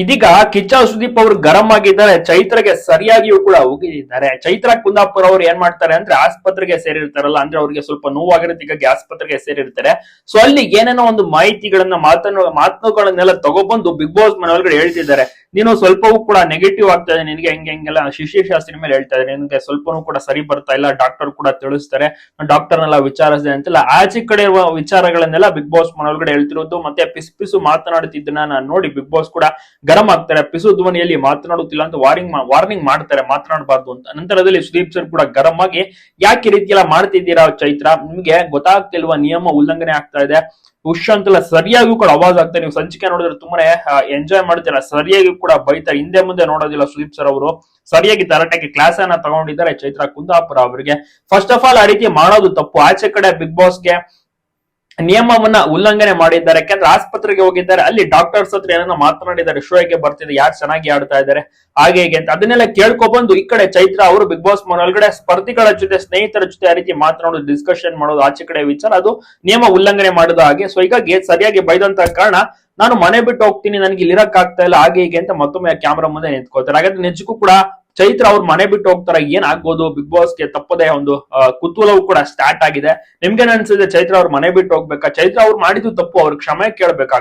ಇದೀಗ ಕಿಚ್ಚ ಸುದೀಪ್ ಅವರು ಗರಂ ಆಗಿದ್ದಾರೆ. ಚೈತ್ರಗೆ ಸರಿಯಾಗಿಯೂ ಕೂಡ ಹೋಗಿದ್ದಾರೆ. ಚೈತ್ರ ಕುಂದಾಪುರ ಅವ್ರು ಏನ್ ಮಾಡ್ತಾರೆ ಅಂದ್ರೆ ಆಸ್ಪತ್ರೆಗೆ ಸೇರಿರ್ತಾರಲ್ಲ, ಅಂದ್ರೆ ಅವ್ರಿಗೆ ಸ್ವಲ್ಪ ನೋವಾಗಿರುತ್ತೆ ಹೀಗಾಗಿ ಆಸ್ಪತ್ರೆಗೆ ಸೇರಿರ್ತಾರೆ. ಸೊ ಅಲ್ಲಿ ಏನೇನೋ ಒಂದು ಮಾಹಿತಿಗಳನ್ನ ಮಾತನ್ನು ಮಾತುಗಳನ್ನೆಲ್ಲ ತಗೊಬಂದು ಬಿಗ್ ಬಾಸ್ ಮನೆ ಒಳಗಡೆ ಹೇಳ್ತಿದ್ದಾರೆ. ನೀನು ಸ್ವಲ್ಪವೂ ಕೂಡ ನೆಗೆಟಿವ್ ಆಗ್ತಾ ಇದೆ. ನಿನಗೆ ಹೆಂಗೆ ಹೆಂಗೆಲ್ಲ ಶಾಸ್ತ್ರಿ ಮೇಲೆ ಹೇಳ್ತಾ ಇದ್ದಾರೆ. ನಿನಗೆ ಸ್ವಲ್ಪನೂ ಕೂಡ ಸರಿ ಬರ್ತಾ ಇಲ್ಲ. ಡಾಕ್ಟರ್ ಕೂಡ ತಿಳಿಸ್ತಾರೆ. ಡಾಕ್ಟರ್ನೆಲ್ಲ ವಿಚಾರಿಸಿದೆ ಅಂತೆಲ್ಲ ಆಚೆ ಕಡೆ ಇರುವ ವಿಚಾರಗಳನ್ನೆಲ್ಲ ಬಿಗ್ ಬಾಸ್ ಮನೊಳಗಡೆ ಹೇಳ್ತಿರೋದು. ಮತ್ತೆ ಪಿಸು ಪಿಸು ಮಾತನಾಡುತ್ತಿದ್ದನ್ನ ನಾನು ನೋಡಿ ಬಿಗ್ ಬಾಸ್ ಕೂಡ ಗರಂ ಆಗ್ತಾರೆ. ಪಿಸು ಧ್ವನಿಯಲ್ಲಿ ಮಾತನಾಡುತ್ತಿಲ್ಲ ಅಂತ ವಾರ್ನಿಂಗ್ ವಾರ್ನಿಂಗ್ ಮಾಡ್ತಾರೆ. ಮಾತನಾಡಬಾರ್ದು ಅಂತ. ನಂತರದಲ್ಲಿ ಸುದೀಪ್ ಸರ್ ಕೂಡ ಗರಂ ಆಗಿ, ಯಾಕೆ ರೀತಿಯೆಲ್ಲ ಮಾಡ್ತಿದ್ದೀರಾ ಚೈತ್ರ? ನಿಮ್ಗೆ ಗೊತ್ತಾಗ್ತಿಲ್ವಾ ನಿಯಮ ಉಲ್ಲಂಘನೆ ಆಗ್ತಾ ಇದೆ. ಉಶ್ ಅಂತೆಲ್ಲ ಸರಿಯಾಗಿ ಕೂಡ ಅವಾಜ್ ಆಗ್ತಾರೆ ನೀವು ಸಂಚಿಕೆ ನೋಡಿದ್ರೆ ತುಂಬಾನೇ ಎಂಜಾಯ್ ಮಾಡ್ತೀರಾ ಸರಿಯಾಗಿ ಕೂಡ ಬೈತಾರೆ ಹಿಂದೆ ಮುಂದೆ ನೋಡೋದಿಲ್ಲ ಸುದೀಪ್ ಸರ್ ಅವರು. ಸರಿಯಾಗಿ ತರಾಟೆಗೆ ಕ್ಲಾಸ್ ಅನ್ನ ತಗೊಂಡಿದ್ದಾರೆ ಚೈತ್ರ ಕುಂದಾಪುರ ಅವರಿಗೆ. ಫಸ್ಟ್ ಆಫ್ ಆಲ್ ಆ ರೀತಿ ಮಾಡೋದು ತಪ್ಪು. ಆಚೆ ಕಡೆ ಬಿಗ್ ಬಾಸ್ಗೆ ನಿಯಮವನ್ನ ಉಲ್ಲಂಘನೆ ಮಾಡಿದ್ದಾರೆ. ಯಾಕಂದ್ರೆ ಆಸ್ಪತ್ರೆಗೆ ಹೋಗಿದ್ದಾರೆ. ಅಲ್ಲಿ ಡಾಕ್ಟರ್ಸ್ ಹತ್ರ ಏನನ್ನ ಮಾತನಾಡಿದ್ದಾರೆ. ಶೋಗೆ ಬರ್ತಿದೆ. ಯಾರು ಚೆನ್ನಾಗಿ ಆಡ್ತಾ ಇದ್ದಾರೆ? ಹಾಗೆ ಹೀಗೆ ಅಂತ. ಅದನ್ನೆಲ್ಲ ಕೇಳ್ಕೊಬಂದು ಈ ಕಡೆ ಚೈತ್ರ ಅವರು ಬಿಗ್ ಬಾಸ್ ಒಳಗಡೆ ಸ್ಪರ್ಧಿಗಳ ಜೊತೆ, ಸ್ನೇಹಿತರ ಜೊತೆ ಆ ರೀತಿ ಮಾತನಾಡೋದು ಡಿಸ್ಕಷನ್ ಮಾಡೋದು, ಆಚೆ ಕಡೆ ವಿಚಾರ. ಅದು ನಿಯಮ ಉಲ್ಲಂಘನೆ ಮಾಡಿದ ಹಾಗೆ. ಸೊ ಹೀಗಾಗಿ ಸರಿಯಾಗಿ ಬೈದಂತ ಕಾರಣ ನಾನು ಮನೆ ಬಿಟ್ಟು ಹೋಗ್ತೀನಿ. ನನಗೆ ಇಲ್ಲಿ ಇರಕ್ ಆಗ್ತಾ ಇಲ್ಲ. ಹಾಗೆ ಹೀಗೆ ಅಂತ ಮತ್ತೊಮ್ಮೆ ಕ್ಯಾಮ್ರಾ ಮುಂದೆ ನಿಂತ್ಕೋತಾರೆ ಹಾಗಾದ್ರೆ ನಿಜಕ್ಕೂ ಕೂಡ ಚೈತ್ರ ಅವ್ರ ಮನೆ ಬಿಟ್ಟು ಹೋಗ್ತಾರ ಏನ್ ಆಗ್ಬೋದು? ಬಿಗ್ ಬಾಸ್ಗೆ ತಪ್ಪದೆ ಒಂದು ಕುತೂಹಲವು ಕೂಡ ಸ್ಟಾರ್ಟ್ ಆಗಿದೆ. ನಿಮ್ಗೆ ಅನ್ಸುತ್ತೆ? ಚೈತ್ರ ಅವ್ರ ಮನೆ ಬಿಟ್ಟು ಹೋಗ್ಬೇಕಾ? ಚೈತ್ರ ಅವ್ರು ಮಾಡಿದ್ದು ತಪ್ಪು, ಅವ್ರ ಕ್ಷಮೆ ಕೇಳಬೇಕಾಗುತ್ತೆ.